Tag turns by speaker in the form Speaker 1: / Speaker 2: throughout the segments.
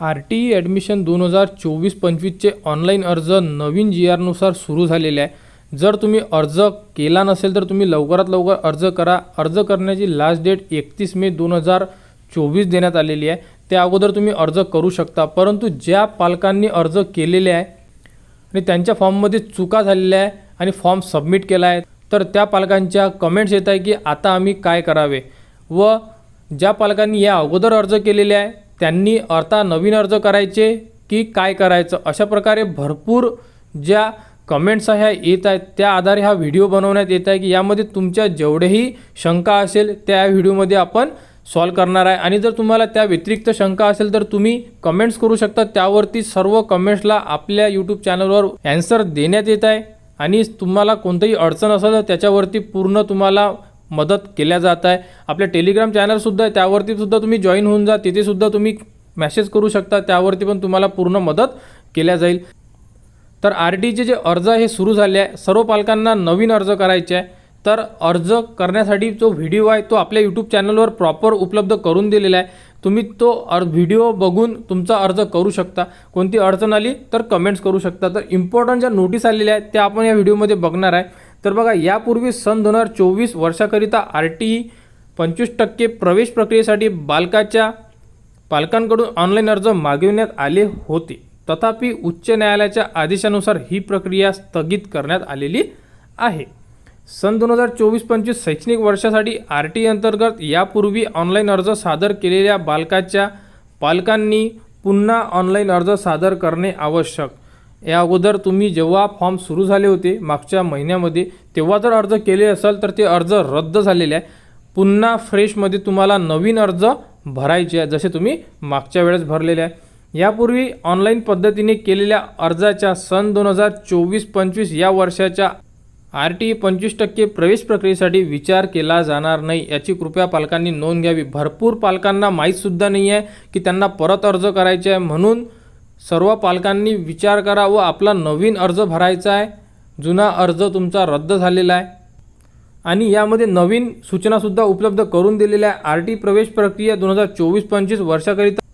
Speaker 1: R T E admission दोन हजार चोवीस पंचवीसचे ऑनलाईन अर्ज नवीन जी आरनुसार सुरू झालेले आहे. जर तुम्ही अर्ज केला नसेल तर तुम्ही लवकरात लवकर अर्ज करा. अर्ज करण्याची लास्ट डेट एकतीस मे दोन हजार चोवीस देण्यात आलेली आहे. त्या अगोदर तुम्ही अर्ज करू शकता. परंतु ज्या पालकांनी अर्ज केलेले आहे आणि त्यांच्या फॉर्ममध्ये चुका झालेल्या आहे आणि फॉर्म सबमिट केला आहे तर त्या पालकांच्या कमेंट्स येत आहे की आता आम्ही काय करावे व ज्या पालकांनी या अगोदर अर्ज केलेले आहे त्यांनी अर्था नवीन अर्ज करायचे की काय करायचं? अशा प्रकारे भरपूर ज्या कमेंट्स ह्या येत आहेत त्या आधारे हा व्हिडिओ बनवण्यात येत आहे की यामध्ये तुमच्या जेवढेही शंका असेल त्या व्हिडिओमध्ये आपण सॉल्व करणार आहे. आणि जर तुम्हाला त्या व्यतिरिक्त शंका असेल तर तुम्ही कमेंट्स करू शकता. त्यावरती सर्व कमेंट्सला आपल्या यूट्यूब चॅनलवर ॲन्सर देण्यात येत आहे. आणि तुम्हाला कोणतंही अडचण असेल तर त्याच्यावरती पूर्ण तुम्हाला मदत केल्या जात आहे. आपल्या टेलिग्राम चॅनलसुद्धा आहे. त्यावरती सुद्धा तुम्ही जॉईन होऊन जा. तिथेसुद्धा तुम्ही मेसेज करू शकता. त्यावरती पण तुम्हाला पूर्ण मदत केल्या जाईल. तर आर टीचे जे अर्ज हे सुरू झाले आहे. सर्व पालकांना नवीन अर्ज करायचे आहे. तर अर्ज करण्यासाठी जो व्हिडिओ आहे तो आपल्या यूट्यूब चॅनलवर प्रॉपर उपलब्ध करून दिलेला आहे. तुम्ही तो अर व्हिडिओ बघून तुमचा अर्ज करू शकता. कोणती अडचण आली तर कमेंट्स करू शकता. तर इम्पॉर्टंट ज्या नोटीस आलेल्या आहेत त्या आपण या व्हिडिओमध्ये बघणार आहे. तर बघा यापूर्वी सन दोन हजार चोवीस वर्षाकरिता आर टी ई पंचवीस टक्के प्रवेश प्रक्रियेसाठी बालकाच्या पालकांकडून ऑनलाईन अर्ज मागविण्यात आले होते. तथापि उच्च न्यायालयाच्या आदेशानुसार ही प्रक्रिया स्थगित करण्यात आलेली आहे. सन दोन हजार चोवीस पंचवीस शैक्षणिक वर्षासाठी आर टी अंतर्गत यापूर्वी ऑनलाईन अर्ज सादर केलेल्या बालकाच्या पालकांनी पुन्हा ऑनलाईन अर्ज सादर करणे आवश्यक. या अगोदर तुम्ही जेव्हा फॉर्म सुरू झाले होते मागच्या महिन्यामध्ये तेव्हा जर अर्ज केले असेल तर ते अर्ज रद्द झालेले आहे. पुन्हा फ्रेशमध्ये तुम्हाला नवीन अर्ज भरायचे आहे जसे तुम्ही मागच्या वेळेस भरलेले आहे. यापूर्वी ऑनलाईन पद्धतीने केलेल्या अर्जाच्या सन दोन हजार चोवीस पंचवीस या वर्षाच्या आर टी पंचवीस टक्के प्रवेश प्रक्रियेसाठी विचार केला जाणार नाही. याची कृपया पालकांनी नोंद घ्यावी. भरपूर पालकांना माहीतसुद्धा नाही आहे की त्यांना परत अर्ज करायचे आहे म्हणून सर्व पालकांनी विचार करा व आपला नवीन अर्ज भरायचा आहे. जुना अर्ज तुमचा रद्द झालेला आहे. आणि यामध्ये नवीन सूचनासुद्धा उपलब्ध करून दिलेल्या आहे. आर टी प्रवेश प्रक्रिया दोन हजार चोवीस पंचवीस वर्षाकरिता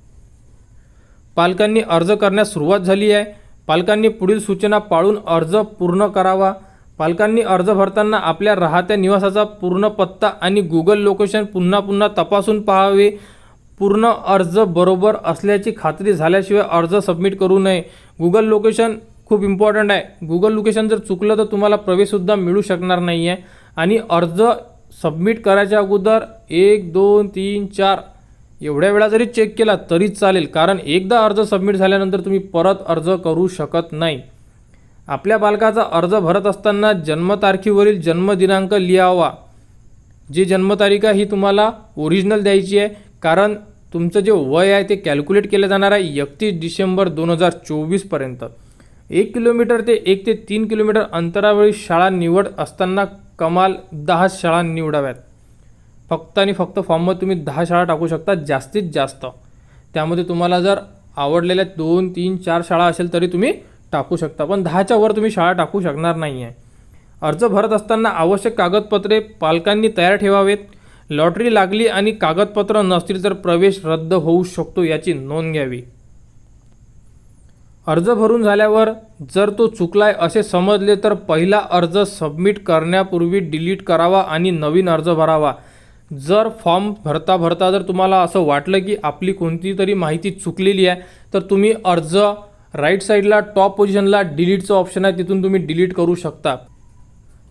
Speaker 1: पालकांनी अर्ज करण्यास सुरुवात झाली आहे. पालकांनी पुढील सूचना पाळून अर्ज पूर्ण करावा. पालकांनी अर्ज भरताना आपल्या राहत्या निवासाचा पूर्ण पत्ता आणि गुगल लोकेशन पुन्हा पुन्हा तपासून पाहावे. पूर्ण अर्ज बरोबर असल्याची खात्री झाल्याशिवाय अर्ज सबमिट करू नये. गुगल लोकेशन खूप इम्पॉर्टंट आहे. गुगल लोकेशन जर चुकलं तर तुम्हाला प्रवेशसुद्धा मिळू शकणार नाही आहे आणि अर्ज सबमिट करायच्या अगोदर एक दोन तीन चार एवढ्या वेळा जरी चेक केला तरीच चालेल. कारण एकदा अर्ज सबमिट झाल्यानंतर तुम्ही परत अर्ज करू शकत नाही. आपल्या बालकाचा अर्ज भरत असताना जन्मतारखेवरील जन्मदिनांक लिहावा. जी जन्मतारीख आहे ही तुम्हाला ओरिजिनल द्यायची आहे. कारण तुमचं जे वय आहे ते कॅल्क्युलेट केलं जाणार आहे एकतीस डिसेंबर दोन हजार चोवीसपर्यंत एक किलोमीटर ते एक ते तीन किलोमीटर अंतरावेळी शाळा निवड असताना कमाल दहा शाळा निवडाव्यात. फक्त आणि फक्त फॉर्ममध्ये तुम्ही दहा शाळा टाकू शकता जास्तीत जास्त. त्यामध्ये तुम्हाला जर आवडलेल्या दोन तीन चार शाळा असेल तरी तुम्ही टाकू शकता पण दहाच्या वर तुम्ही शाळा टाकू शकणार नाही आहे अर्ज भरत असताना आवश्यक कागदपत्रे पालकांनी तयार ठेवावेत. लॉटरी लागली आणि कागदपत्र नसतील तर प्रवेश रद्द होऊ शकतो याची नोंद घ्यावी. अर्ज भरून झाल्यावर जर तो चुकलाय असे समजले तर पहिला अर्ज सबमिट करण्यापूर्वी डिलीट करावा आणि नवीन अर्ज भरावा. जर फॉर्म भरता भरता जर तुम्हाला असं वाटलं की आपली कोणती तरी माहिती चुकलेली आहे तर तुम्ही अर्ज राईट साईडला टॉप पोझिशनला डिलीटचं ऑप्शन आहे तिथून तुम्ही डिलीट करू शकता.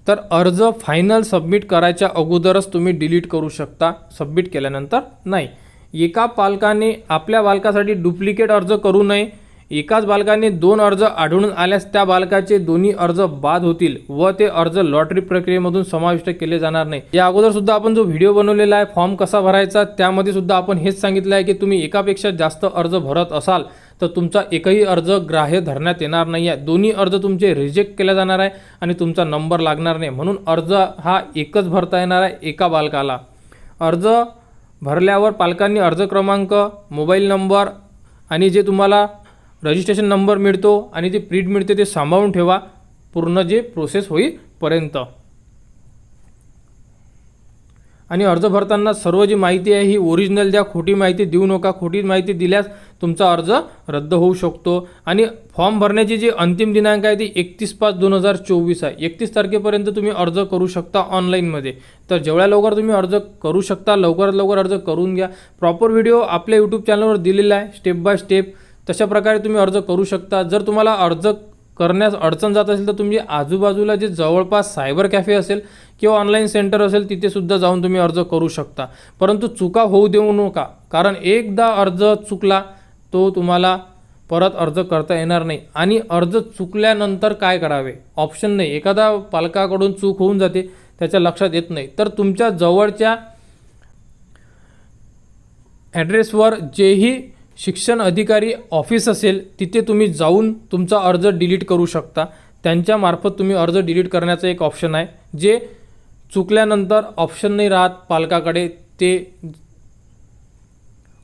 Speaker 1: तर अर्ज फायनल सबमिट करायच्या अगोदरच तुम्ही डिलीट करू शकता. सबमिट केल्यानंतर नाही. एका पालकाने आपल्या बालकासाठी डुप्लिकेट अर्ज करू नये. एकाच बालकाने दोन अर्ज आढळून आल्यास त्या बालकाचे दोन्ही अर्ज बाद होतील व ते अर्ज लॉटरी प्रक्रियेमधून समाविष्ट केले जाणार नाही. या अगोदर सुद्धा आपण जो व्हिडिओ बनवलेला आहे फॉर्म कसा भरायचा त्यामध्ये सुद्धा आपण हेच सांगितलं आहे की तुम्ही एकापेक्षा जास्त अर्ज भरत असाल. तर तुमचा एकही अर्ज ग्राह्य धरण्यात येणार नाही आहे दोन्ही अर्ज तुमचे रिजेक्ट केला जाणार आहे आणि तुमचा नंबर लागणार नाही. म्हणून अर्ज हा एकच भरता येणार आहे एका बालकाला. अर्ज भरल्यावर पालकांनी अर्ज क्रमांक मोबाईल नंबर आणि जे तुम्हाला रजिस्ट्रेशन नंबर मिळतो आणि जे प्रिंट मिळते ते सांभाळून ठेवा. पूर्ण जे प्रोसेस होईपर्यंत. आणि अर्ज भरताना सर्व जी माहिती आहे ही ओरिजिनल द्या खोटी माहिती देऊ नका खोटी माहिती दिल्यास तुमचा अर्ज रद्द होऊ शकतो. आणि फॉर्म भरण्याची जी अंतिम दिनांक आहे ती एकतीस पाच दोन हजार चोवीस आहे. एकतीस तारखेपर्यंत तुम्ही अर्ज करू शकता ऑनलाईनमध्ये तर जेवढ्या लवकर तुम्ही अर्ज करू शकता लवकरात लवकर अर्ज करून घ्या. प्रॉपर व्हिडिओ आपल्या यूट्यूब चॅनलवर दिलेला आहे स्टेप बाय स्टेप तशा प्रकारे तुम्ही अर्ज करू शकता. जर तुम्हाला अर्ज करण्यास अडचण जात असेल तर तुम्ही आजूबाजूला जे जवळपास सायबर कॅफे असेल किंवा ऑनलाईन सेंटर असेल तिथेसुद्धा जाऊन तुम्ही अर्ज करू शकता. परंतु चुका होऊ देऊ नका. कारण एकदा अर्ज चुकला तो तुम्हाला परत अर्ज करता येणार नाही. आणि अर्ज चुकल्यानंतर काय करावे? ऑप्शन नाही. एखादा पालकाकडून चूक होऊन जाते त्याच्या लक्षात येत नाही. तर तुमच्या जवळच्या ॲड्रेसवर जेही शिक्षण अधिकारी ऑफिस असेल तिथे तुम्ही जाऊन तुमचा अर्ज डिलीट करू शकता. त्यांच्यामार्फत तुम्ही अर्ज डिलीट करण्याचं एक ऑप्शन आहे. जे चुकल्यानंतर ऑप्शन नाही राहत पालकाकडे ते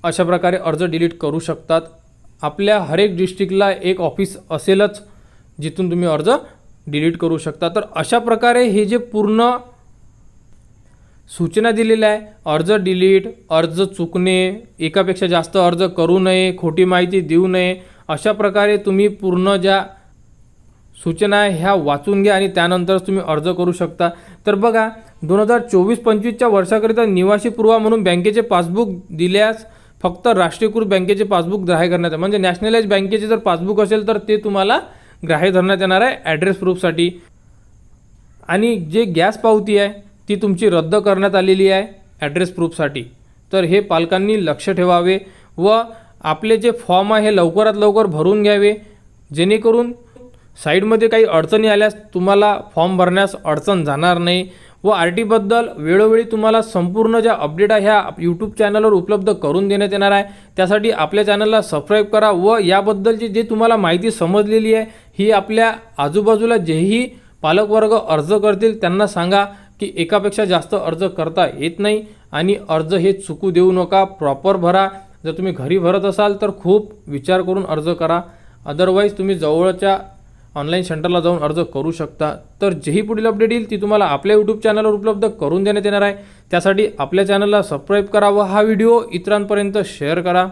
Speaker 1: अशा प्रकारे अर्ज डिलीट करू शकतात. आपल्या हरेक डिस्ट्रिक्टला एक ऑफिस असेलच जिथून तुम्ही अर्ज डिलीट करू शकता. तर अशा प्रकारे हे जे पूर्ण सूचना दिलेल्या आहे. अर्ज डिलीट अर्ज चुकणे एकापेक्षा जास्त अर्ज करू नये खोटी माहिती देऊ नये. अशा प्रकारे तुम्ही पूर्ण ज्या सूचना आहे ह्या वाचून घ्या आणि त्यानंतरच तुम्ही अर्ज करू शकता. तर बघा दोन हजार चोवीस पंचवीसच्या वर्षाकरिता निवासी पुरवा म्हणून बँकेचे पासबुक दिल्यास फक्त राष्ट्रीयकृत बँकेचे पासबुक ग्राह्य करण्यात म्हणजे नॅशनलाइज बँकेचे जर पासबुक असेल तर ते तुम्हाला ग्राह्य धरण्यात येणार आहे ॲड्रेस प्रूफसाठी आणि जे गॅस पावती आहे ती तुमची रद्द करण्यात आलेली आहे ॲड्रेस प्रूफसाठी तर हे पालकांनी लक्ष ठेवावे व आपले जे फॉर्म आहे हे लवकरात लवकर भरून घ्यावे. जेणेकरून साईडमध्ये काही अडचणी आल्यास तुम्हाला फॉर्म भरण्यास अडचण जाणार नाही व आर टीबद्दल वेळोवेळी तुम्हाला संपूर्ण ज्या अपडेट आहे ह्या यूट्यूब चॅनलवर उपलब्ध करून देण्यात येणार आहे. त्यासाठी आपल्या चॅनलला सबस्क्राईब करा व याबद्दलची जे तुम्हाला माहिती समजलेली आहे ही आपल्या आजूबाजूला जेही पालकवर्ग अर्ज करतील त्यांना सांगा. की एकापेक्षा जास्त अर्ज करता येत नाही आणि अर्ज हे चुकू देऊ नका प्रॉपर भरा. जर तुम्ही घरी भरत असाल तर खूप विचार करून अर्ज करा. अदरवाईज तुम्ही जवळच्या ऑनलाईन सेंटरला जाऊन अर्ज करू शकता. तर जेही पुढील अपडेट येईल ती तुम्हाला आपल्या यूट्यूब चॅनलवर उपलब्ध करून देण्यात येणार आहे. त्यासाठी आपल्या चॅनलला सबस्क्राईब करा व हा व्हिडिओ इतरांपर्यंत शेअर करा.